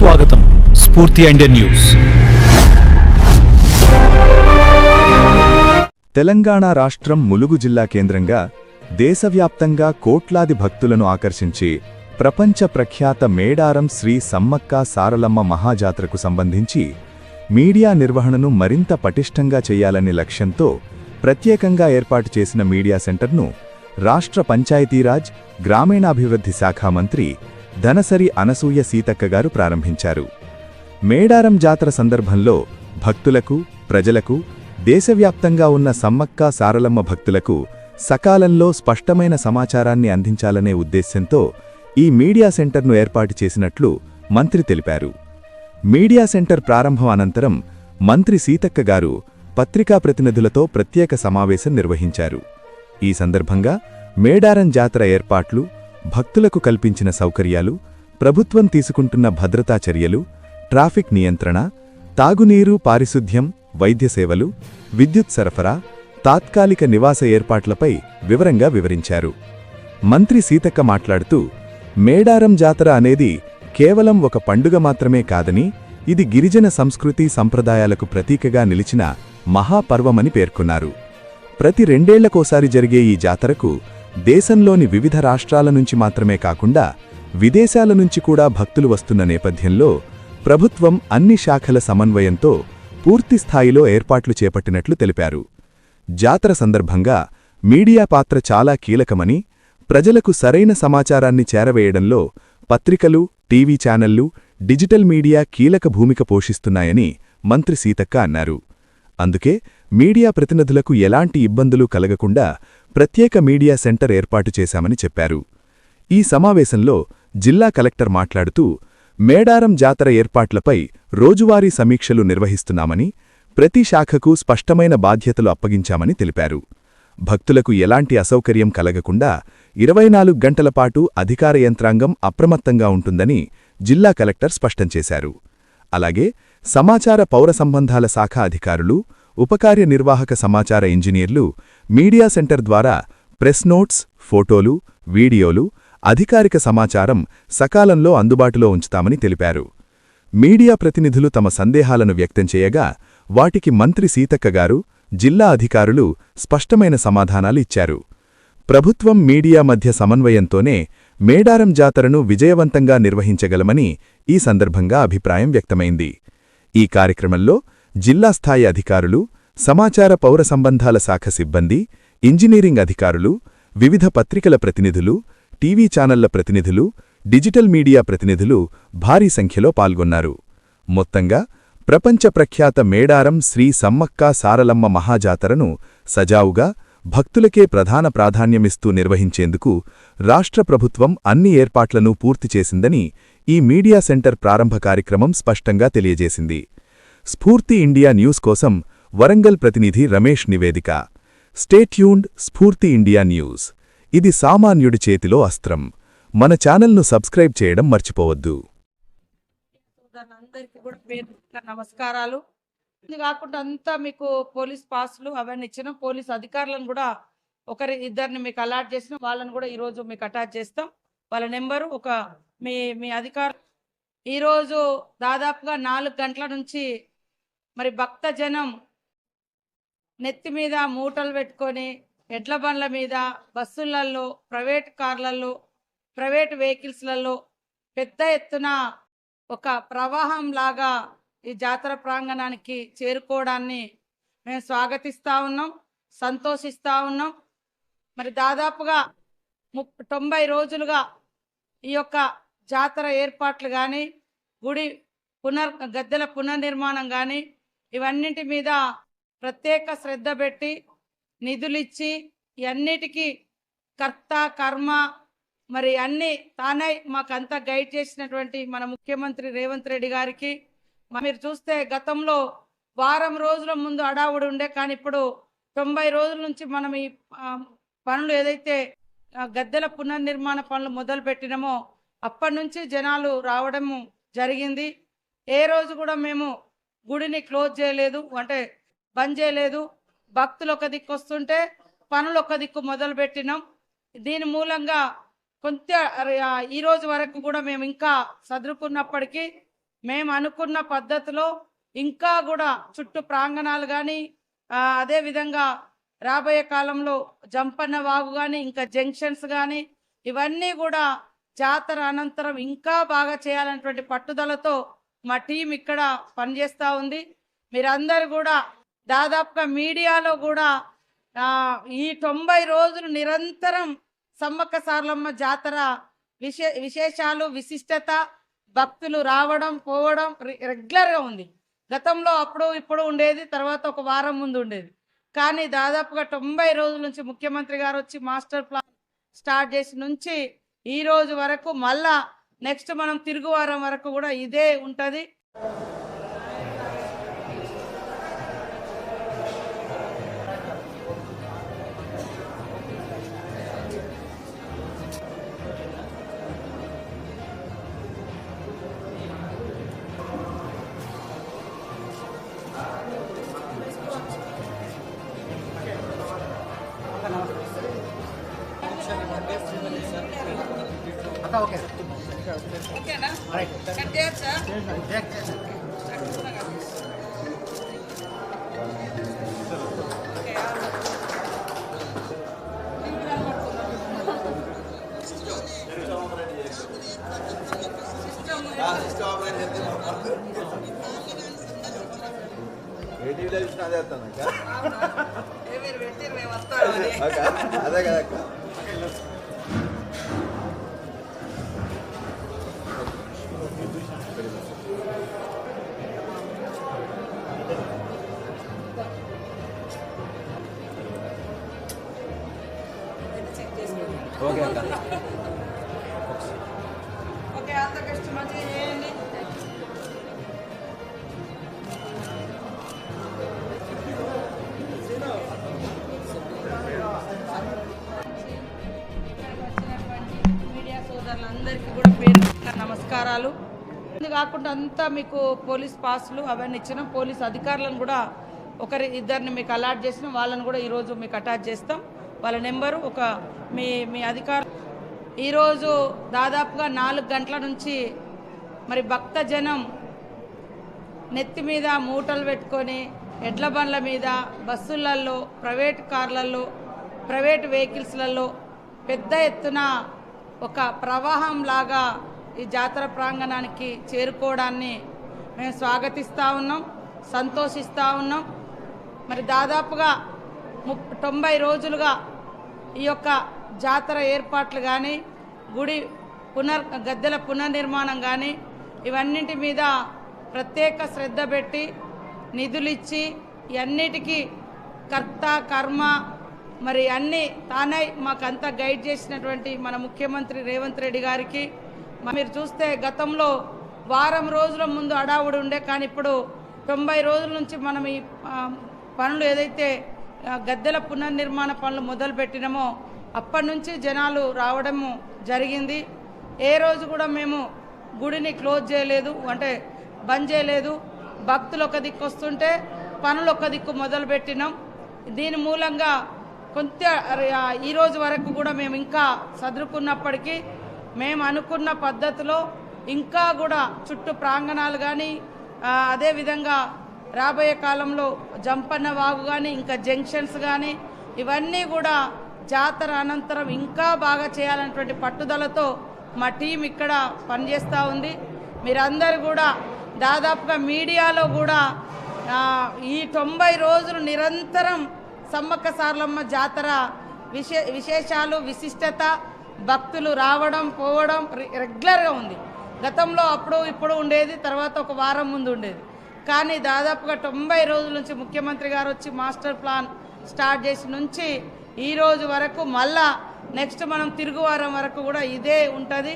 స్వాగతం స్ఫూర్తి Indian news. Telangana రాష్ట్రం ములుగు జిల్లా కేంద్రంగా దేశవ్యాప్తంగా కోట్లాది భక్తులను ఆకర్షించి ప్రపంచ ప్రఖ్యాత మేడారం శ్రీ సమ్మక్క సారలమ్మ మహాజాత్రకు సంబంధించి మీడియా నిర్వహణను మరింత పటిష్టంగా చేయాలనే లక్ష్యంతో ప్రత్యేకంగా ఏర్పాటు చేసిన మీడియా సెంటర్ను రాష్ట్ర పంచాయతీరాజ్ గ్రామీణాభివృద్ధి శాఖ మంత్రి ధనసరి అనసూయ సీతక్క గారు ప్రారంభించారు. మేడారం జాతర సందర్భంలో భక్తులకు ప్రజలకు దేశవ్యాప్తంగా ఉన్న సమ్మక్క సారలమ్మ భక్తులకు సకాలంలో స్పష్టమైన సమాచారాన్ని అందించాలనే ఉద్దేశ్యంతో ఈ మీడియా సెంటర్ను ఏర్పాటు చేసినట్లు మంత్రి తెలిపారు. మీడియా సెంటర్ ప్రారంభం అనంతరం మంత్రి సీతక్క గారు పత్రికా ప్రతినిధులతో ప్రత్యేక సమావేశం నిర్వహించారు. ఈ సందర్భంగా మేడారం జాతర ఏర్పాట్లు భక్తులకు కల్పించిన సౌకర్యాలు ప్రభుత్వం తీసుకుంటున్న భద్రతా చర్యలు ట్రాఫిక్ నియంత్రణ తాగునీరు పారిశుద్ధ్యం వైద్య సేవలు విద్యుత్ సరఫరా తాత్కాలిక నివాస ఏర్పాట్లపై వివరంగా వివరించారు. మంత్రి సీతక్క మాట్లాడుతూ మేడారం జాతర అనేది కేవలం ఒక పండుగ మాత్రమే కాదని ఇది గిరిజన సంస్కృతి సంప్రదాయాలకు ప్రతీకగా నిలిచిన మహాపర్వమని పేర్కొన్నారు. ప్రతి రెండేళ్ళకోసారి జరిగే ఈ జాతరకు దేశంలోని వివిధ రాష్ట్రాల నుంచి మాత్రమే కాకుండా విదేశాల నుంచి కూడా భక్తులు వస్తున్న నేపథ్యంలో ప్రభుత్వం అన్ని శాఖల సమన్వయంతో పూర్తిస్థాయిలో ఏర్పాట్లు చేపట్టినట్లు తెలిపారు. జాతర సందర్భంగా మీడియా పాత్ర చాలా కీలకమని ప్రజలకు సరైన సమాచారాన్ని చేరవేయడంలో పత్రికలు టీవీ ఛానళ్ళు డిజిటల్ మీడియా కీలక భూమిక పోషిస్తున్నాయని మంత్రి సీతక్క అన్నారు. అందుకే మీడియా ప్రతినిధులకు ఎలాంటి ఇబ్బందులు కలగకుండా ప్రత్యేక మీడియా సెంటర్ ఏర్పాటు చేశామని చెప్పారు. ఈ సమావేశంలో జిల్లా కలెక్టర్ మాట్లాడుతూ మేడారం జాతర ఏర్పాట్లపై రోజువారీ సమీక్షలు నిర్వహిస్తున్నామని ప్రతి శాఖకు స్పష్టమైన బాధ్యతలు అప్పగించామని తెలిపారు. భక్తులకు ఎలాంటి అసౌకర్యం కలగకుండా ఇరవై నాలుగు గంటలపాటు అధికార యంత్రాంగం అప్రమత్తంగా ఉంటుందని జిల్లా కలెక్టర్ స్పష్టం చేశారు. అలాగే సమాచార పౌర సంబంధాల శాఖ అధికారులు ఉపకార్య నిర్వాహక సమాచార ఇంజనీర్లు మీడియా సెంటర్ ద్వారా ప్రెస్ నోట్స్ ఫోటోలు వీడియోలు అధికారిక సమాచారం సకాలంలో అందుబాటులో ఉంచుతామని తెలిపారు. మీడియా ప్రతినిధులు తమ సందేహాలను వ్యక్తం చేయగా వాటికి మంత్రి సీతక్క గారు జిల్లా అధికారులు స్పష్టమైన సమాధానాలు ఇచ్చారు. ప్రభుత్వం మీడియా మధ్య సమన్వయంతోనే మేడారం జాతరను విజయవంతంగా నిర్వహించగలమని ఈ సందర్భంగా అభిప్రాయం వ్యక్తమైంది. ఈ కార్యక్రమంలో జిల్లా స్థాయి అధికారులు సమాచార పౌర సంబంధాల శాఖ సిబ్బంది ఇంజనీరింగ్ అధికారులు వివిధ పత్రికల ప్రతినిధులు టీవీ ఛానళ్ళ ప్రతినిధులు డిజిటల్ మీడియా ప్రతినిధులు భారీ సంఖ్యలో పాల్గొన్నారు. మొత్తంగా ప్రపంచ ప్రఖ్యాత మేడారం శ్రీ సమ్మక్క సారలమ్మ మహాజాతరను సజావుగా భక్తులకే ప్రధాన ప్రాధాన్యమిస్తూ నిర్వహించేందుకు రాష్ట్ర ప్రభుత్వం అన్ని ఏర్పాట్లను పూర్తి చేసిందని ఈ మీడియా సెంటర్ ప్రారంభ కార్యక్రమం స్పష్టంగా తెలియజేసింది. స్ఫూర్తి ఇండియా న్యూస్ కోసం వరంగల్ ప్రతినిధి రమేష్ నివేదిక. స్టేట్యూన్డ్ స్ఫూర్తి ఇండియా న్యూస్. ఇది సామాన్యుడి చేతిలో అస్త్రం. మన ఛానల్ను సబ్స్క్రైబ్ చేయడం మర్చిపోవద్దు. నమస్కారాలు. ఇది కాకుండా అంతా మీకు పోలీస్ పాస్లు అవన్నీ ఇచ్చిన పోలీస్ అధికారులను కూడా ఒకరి ఇద్దరిని మీకు అలాట్ చేసిన వాళ్ళని కూడా ఈరోజు మీకు అటాచ్ చేస్తాం. వాళ్ళ నెంబరు ఒక మీ మీ అధికారు ఈరోజు దాదాపుగా నాలుగు గంటల నుంచి మరి భక్త జనం నెత్తి మీద మూటలు పెట్టుకొని ఎడ్ల బండ్ల మీద బస్సులలో ప్రైవేట్ కార్లలో ప్రైవేట్ వెహికల్స్లలో పెద్ద ఎత్తున ఒక ప్రవాహం లాగా ఈ జాతర ప్రాంగణానికి చేరుకోవడాన్ని మేము స్వాగతిస్తూ ఉన్నాం సంతోషిస్తూ ఉన్నాం. మరి దాదాపుగా ముప్ తొంభై రోజులుగా ఈ యొక్క జాతర ఏర్పాట్లు కానీ గుడి పునర్ గద్దెల పునర్నిర్మాణం కానీ ఇవన్నింటి మీద ప్రత్యేక శ్రద్ధ పెట్టి నిధులిచ్చి ఇవన్నిటికీ కర్త కర్మ మరి అన్ని తానే మాకంతా గైడ్ చేసినటువంటి మన ముఖ్యమంత్రి రేవంత్ రెడ్డి గారికి. మీరు చూస్తే గతంలో వారం రోజుల ముందు అడావుడు ఉండే కానీ ఇప్పుడు తొంభై రోజుల నుంచి మనం ఈ పనులు ఏదైతే గద్దెల పునర్నిర్మాణ పనులు మొదలు పెట్టినామో అప్పటి నుంచి జనాలు రావడము జరిగింది. ఏ రోజు కూడా మేము గుడిని క్లోజ్ చేయలేదు అంటే బంద్ చేయలేదు. భక్తులు ఒక దిక్కు వస్తుంటే పనులు ఒక దిక్కు మొదలు పెట్టినాం. దీని మూలంగా కొంత ఈరోజు ఈ రోజు వరకు కూడా మేము ఇంకా చదువుకున్నప్పటికీ మేము అనుకున్న పద్ధతిలో ఇంకా కూడా చుట్టూ ప్రాంగణాలు కానీ అదే విధంగా రాబోయే కాలంలో జంపన్న వాగు కానీ ఇంకా జంక్షన్స్ కానీ ఇవన్నీ కూడా జాతర అనంతరం ఇంకా బాగా చేయాలన్నటువంటి పట్టుదలతో మా టీం ఇక్కడ పనిచేస్తూ ఉంది. మీరందరూ కూడా దాదాపుగా మీడియాలో కూడా ఈ తొంభై రోజులు నిరంతరం సమ్మక్క సార్లమ్మ జాతర విశే విశేషాలు విశిష్టత భక్తులు రావడం పోవడం రెగ్యులర్గా ఉంది. గతంలో అప్పుడు ఇప్పుడు ఉండేది తర్వాత ఒక వారం ముందు ఉండేది. కానీ దాదాపుగా తొంభై రోజుల నుంచి ముఖ్యమంత్రి గారు వచ్చి మాస్టర్ ప్లాన్ స్టార్ట్ చేసి నుంచి ఈ రోజు వరకు మళ్ళా నెక్స్ట్ మనం తిరుగు వారం వరకు కూడా ఇదే ఉంటుంది. ఓకేనా? కట్ చేయొచ్చా? ఏటీవీలో చూసిన అదే వస్తాను అదే కదా ఓకే అక్క. ఓకే ఆల్ ద బెస్ట్ మంచిగా చేయండి. మీడియా సోదరులందరికీ కూడా పేరు నమస్కారాలు. ఇది కాకుండా అంతా మీకు పోలీస్ పాసులు అవన్నీ ఇచ్చినాం. పోలీస్ అధికారులను కూడా ఒకరి ఇద్దరిని మీకు అలాట్ చేసినాం. వాళ్ళని కూడా ఈరోజు మీకు అటాచ్ చేస్తాం. వాళ్ళ నెంబరు ఒక మీ మీ అధికారు ఈరోజు దాదాపుగా నాలుగు గంటల నుంచి మరి భక్త జనం నెత్తి మీద మూటలు పెట్టుకొని ఎడ్ల బండ్ల మీద బస్సులలో ప్రైవేట్ కార్లలో ప్రైవేట్ వెహికల్స్లలో పెద్ద ఎత్తున ఒక ప్రవాహం లాగా ఈ జాతర ప్రాంగణానికి చేరుకోవడాన్ని మేము స్వాగతిస్తూ ఉన్నాం సంతోషిస్తూ ఉన్నాం. మరి దాదాపుగా ముప్ తొంభై రోజులుగా ఈ యొక్క జాతర ఏర్పాట్లు కానీ గుడి పునర్ గద్దెల పునర్నిర్మాణం కానీ ఇవన్నింటి మీద ప్రత్యేక శ్రద్ధ పెట్టి నిధులిచ్చి ఇవన్నిటికీ కర్త కర్మ మరి అన్నీ తానై మాకంతా గైడ్ చేసినటువంటి మన ముఖ్యమంత్రి రేవంత్ రెడ్డి గారికి. మీరు చూస్తే గతంలో వారం రోజుల ముందు అడావుడు ఉండే కానీ ఇప్పుడు తొంభై రోజుల నుంచి మనం ఈ పనులు ఏదైతే గద్దెల పునర్నిర్మాణ పనులు మొదలుపెట్టినమో అప్పటి నుంచి జనాలు రావడము జరిగింది. ఏ రోజు కూడా మేము గుడిని క్లోజ్ చేయలేదు అంటే బంద్ చేయలేదు. భక్తులు ఒక దిక్కు వస్తుంటే పనులు ఒక దిక్కు మొదలుపెట్టినాం. దీని మూలంగా కొంత ఈరోజు ఈ రోజు వరకు కూడా మేము ఇంకా చదువుకున్నప్పటికీ మేము అనుకున్న పద్ధతిలో ఇంకా కూడా చుట్టూ ప్రాంగణాలు కానీ అదేవిధంగా రాబోయే కాలంలో జంపన్న వాగు కానీ ఇంకా జంక్షన్స్ కానీ ఇవన్నీ కూడా జాతర అనంతరం ఇంకా బాగా చేయాలన్నటువంటి పట్టుదలతో మా టీం ఇక్కడ పనిచేస్తూ ఉంది. మీరందరూ కూడా దాదాపుగా మీడియాలో కూడా ఈ తొంభై రోజులు నిరంతరం సమ్మక్క సార్లమ్మ జాతర విశే విశేషాలు విశిష్టత భక్తులు రావడం పోవడం రెగ్యులర్గా ఉంది. గతంలో అప్పుడు ఇప్పుడు ఉండేది తర్వాత ఒక వారం ముందు ఉండేది. కానీ దాదాపుగా తొంభై రోజుల నుంచి ముఖ్యమంత్రి గారు వచ్చి మాస్టర్ ప్లాన్ స్టార్ట్ చేసి నుంచి ఈ రోజు వరకు మళ్ళా నెక్స్ట్ మనం తిరుగువారం వరకు కూడా ఇదే ఉంటుంది.